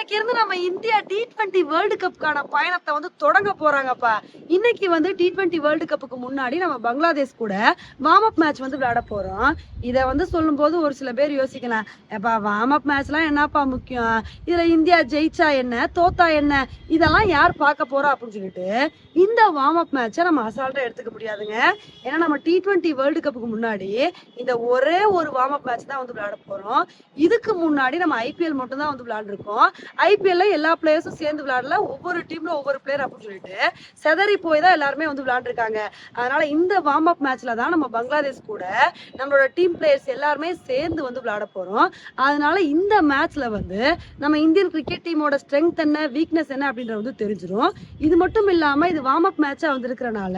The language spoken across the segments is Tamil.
இன்னைக்கு இருந்து நம்ம இந்தியா டி டுவெண்ட்டி வேர்ல்டு கப்புக்கான பயணத்தை வந்து தொடங்க போறாங்கப்பா. இன்னைக்கு வந்து டி டுவெண்ட்டி வேர்ல்டு கப்புக்கு முன்னாடி நம்ம பங்களாதேஷ் கூட வார்ம் அப் மேட்ச் வந்து விளையாட போறோம். இதை வந்து சொல்லும்போது ஒரு சில பேர் யோசிக்கலாம் ஏப்பா வார்ம் அப் மேட்ச்லாம் என்னப்பா முக்கியம்? இதுல இந்தியா ஜெயிச்சா என்ன? தோத்தா என்ன? இதெல்லாம் யார் பார்க்க போறா? அப்படின்னு சொல்லிட்டு இந்த வார்ம் அப் மேட்சை நம்ம அசால்ட்டா எடுத்துக்க முடியாதுங்க. ஏன்னா நம்ம டி டுவெண்ட்டி வேர்ல்டு கப்புக்கு முன்னாடி இந்த ஒரே ஒரு வார்ம் அப் மேட்ச் தான் வந்து விளையாட போறோம். இதுக்கு முன்னாடி நம்ம ஐபிஎல் மட்டும் தான் வந்து விளையாண்டுருக்கோம். ஐபிஎல்ல எல்லா பிளேயர்ஸும் சேர்ந்து விளையாடல. ஒவ்வொரு டீம்ல ஒவ்வொரு பிளேயர் அப்படின்னு சொல்லிட்டு செதறி போய் தான் எல்லாருமே வந்து விளையாண்டுருக்காங்க. அதனால இந்த வார்ம் அப் மேட்ச்ல தான் நம்ம பங்களாதேஷ் கூட நம்மளோட டீம் பிளேயர்ஸ் எல்லாருமே சேர்ந்து வந்து விளையாட போறோம். அதனால இந்த மேட்ச்ல வந்து நம்ம இந்தியன் கிரிக்கெட் டீமோட ஸ்ட்ரென்த் என்ன வீக்னஸ் என்ன அப்படின்றது வந்து தெரிஞ்சிடும் இது மட்டும் இல்லாம இது வார்ம் அப் மேட்சா வந்து இருக்கிறனால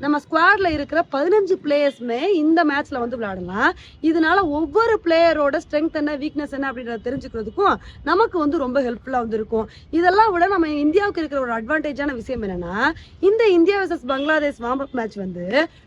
நம்ம ஸ்குவாட்ல இருக்கிற பதினஞ்சு பிளேயர்ஸ்மே இந்த மேட்ச்ல வந்து விளையாடலாம். இதனால ஒவ்வொரு பிளேயரோட ஸ்ட்ரென்த் என்ன வீக்னஸ் என்ன அப்படின்றத தெரிஞ்சுக்கிறதுக்கும் நமக்கு வந்து ரொம்ப ஹெல்ப் ஹெல்ப்ஃபுல்லாக வந்திருக்கும். இதெல்லாம் விட நம்ம இந்தியாவுக்கு இருக்கிற ஒரு அட்வான்டேஜான விஷயம் என்னன்னா இந்த India versus Bangladesh warm up match வந்து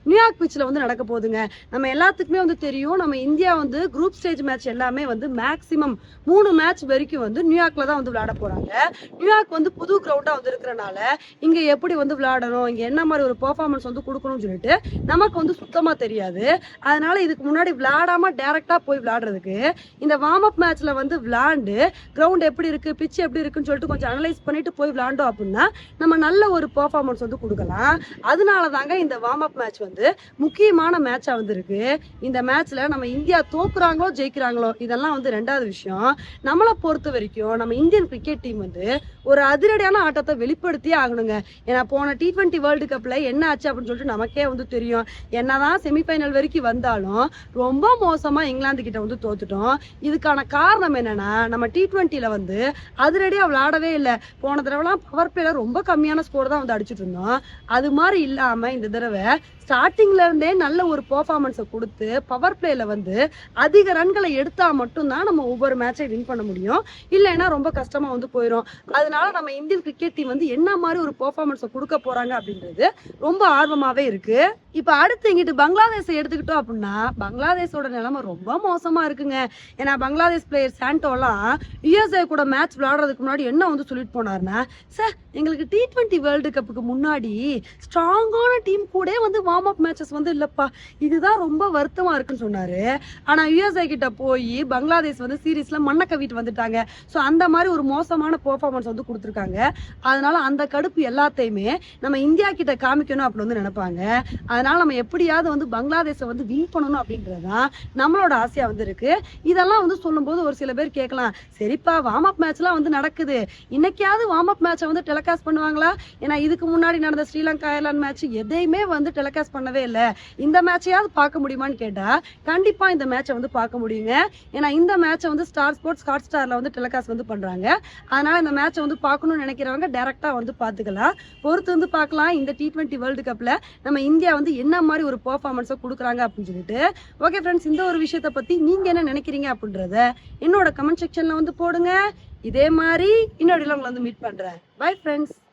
நியூயார்க் பிச்சில் வந்து நடக்க போகுதுங்க. நம்ம எல்லாத்துக்குமே வந்து தெரியும் நம்ம இந்தியா வந்து குரூப் ஸ்டேஜ் மேட்ச் எல்லாமே வந்து மேக்ஸிமம் மூணு மேட்ச் வரைக்கும் வந்து நியூயார்க்கில் தான் வந்து விளையாட போகிறாங்க நியூயார்க் வந்து புது கிரவுண்டா வந்து இருக்கிறனால இங்கே எப்படி வந்து விளையாடணும் இங்கே என்ன மாதிரி ஒரு பெர்ஃபார்மன்ஸ் வந்து கொடுக்கணும்னு சொல்லிட்டு நமக்கு வந்து சுத்தமாக தெரியாது. அதனால இதுக்கு முன்னாடி விளையாடாமல் டேரெக்டாக போய் விளையாடுறதுக்கு இந்த வார்ம் அப் மேட்ச்சில் வந்து விளையாண்டு கிரவுண்ட் எப்படி இருக்கு பிச்சு எப்படி இருக்குன்னு சொல்லிட்டு கொஞ்சம் அனலைஸ் பண்ணிட்டு போய் விளாண்டோம் அப்படின்னா நம்ம நல்ல ஒரு பர்ஃபார்மன்ஸ் வந்து கொடுக்கலாம். அதனால தாங்க இந்த வார்ம் அப் மேட்ச் வந்து முக்கியமான மேட்சாக வந்துருக்கு. இந்த மேட்ச்சில் நம்ம இந்தியா தோக்குறாங்களோ ஜெயிக்கிறாங்களோ இதெல்லாம் வந்து ரெண்டாவது விஷயம். நம்மளை பொறுத்த வரைக்கும் நம்ம இந்தியன் கிரிக்கெட் டீம் வந்து ஒரு அதிரடியான ஆட்டத்தை வெளிப்படுத்தியே ஆகணுங்க. ஏன்னா போன டி ட்வெண்ட்டி வேர்ல்டு கப்பில் என்ன ஆச்சு அப்படின்னு சொல்லிட்டு நமக்கே வந்து தெரியும். என்னதான் செமிஃபைனல் வரைக்கும் வந்தாலும் ரொம்ப மோசமாக இங்கிலாந்து கிட்ட வந்து தோத்துட்டோம். இதுக்கான காரணம் என்னன்னா நம்ம டி ட்வெண்ட்டியில் வந்து அதிரடியாக விளாடவே இல்லை. போன தடவைலாம் பவர் பிளேல ரொம்ப கம்மியான ஸ்கோர் தான் வந்து அடிச்சுட்டு இருந்தோம். அது மாதிரி இல்லாம இந்த தடவை ஸ்டார்டிங்ல இருந்தே நல்ல ஒரு பெர்ஃபார்மன்ஸை கொடுத்து பவர் பிளேல வந்து அதிக ரன்களை எடுத்தா மட்டும்தான் நம்ம ஒவ்வொரு மேட்சை வின் பண்ண முடியும். இல்லைன்னா ரொம்ப கஷ்டமா வந்து போயிடும் அதனால நம்ம இந்தியன் கிரிக்கெட் டீம் வந்து என்ன மாதிரி ஒரு பர்ஃபார்மன்ஸை கொடுக்க போறாங்க அப்படின்றது ரொம்ப ஆர்வமாவே இருக்கு. இப்ப அடுத்து இங்கிட்டு பங்களாதேஷை எடுத்துக்கிட்டோம் அப்படின்னா பங்களாதேஷோட நிலைமை ரொம்ப மோசமா இருக்குங்க. ஏன்னா பங்களாதேஷ் பிளேயர் சாண்டோலாம் யுஎஸ்ஏ கூட மேட்ச் விளையாடுறதுக்கு முன்னாடி என்ன வந்து சொல்லிட்டு போனாருன்னா சார் எங்களுக்கு டி ட்வெண்ட்டி வேர்ல்டு கப்புக்கு முன்னாடி ஸ்ட்ராங்கான டீம் கூட வந்து வார்ம் அப் மேட்சஸ் வந்து இல்லப்பா. இதுதான் ரொம்ப வருத்தமா இருக்குன்னு சொன்னாரு. ஆனா யுஎஸ்ஏ கிட்ட போய் பங்களாதேஷ் வந்து சீரீஸில் மண்ணை கவிட்டு வந்துட்டாங்க. ஸோ அந்த மாதிரி ஒரு மோசமான பெர்ஃபார்மன்ஸ் வந்து கொடுத்துருக்காங்க. அதனால அந்த கடுப்பு எல்லாத்தையுமே நம்ம இந்தியா கிட்ட காமிக்கணும் அப்படின்னு வந்து நினைப்பாங்க. அதனால நம்ம எப்படியாவது வந்து பங்களாதேஷை வந்து வின் பண்ணணும் அப்படின்றதுதான் நம்மளோட ஆசையாக வந்து இருக்கு. இதெல்லாம் வந்து சொல்லும்போது ஒரு சில பேர் கேட்கலாம். சரிப்பா வார்ம் அப் மேட்ச்லாம் வந்து நடக்குது. இன்னைக்காவது வார்ம் அப் மேட்சை வந்து டெலிகாஸ்ட் பண்ணுவாங்களா? ஏன்னா இதுக்கு முன்னாடி நடந்த ஸ்ரீலங்கா அயர்லாந்து மேட்ச் எதையுமே வந்து டெலிகாஸ்ட் பண்ணவே இல்லை. இந்த மேட்சையாவது பார்க்க முடியுமான்னு கேட்டால் கண்டிப்பாக இந்த மேட்சை வந்து பார்க்க முடியுங்க. ஏன்னா இந்த மேட்சை வந்து ஸ்டார் ஸ்போர்ட்ஸ் ஹாட் ஸ்டாரில் வந்து டெலிகாஸ்ட் வந்து பண்ணுறாங்க அதனால் இந்த மேட்சை வந்து பார்க்கணும்னு நினைக்கிறவங்க டேரெக்டாக வந்து பார்த்துக்கலாம். பொறுத்து வந்து பார்க்கலாம். இந்த டி ட்வெண்ட்டி வேர்ல்டு கப்பில் நம்ம இந்தியா வந்து என்ன மாதிரி ஒரு பர்ஃபார்மன்ஸை கொடுக்குறாங்க அப்படின்னு சொல்லிட்டு. ஓகே ஃப்ரெண்ட்ஸ் இந்த ஒரு விஷயத்தை பற்றி நீங்கள் என்ன நினைக்கிறீங்க அப்படின்றத என்னோட கமெண்ட் செக்ஷனில் வந்து போடுங்க. இதே மாதிரி இன்னொரு உங்களை வந்து மீட் பண்றேன். Bye friends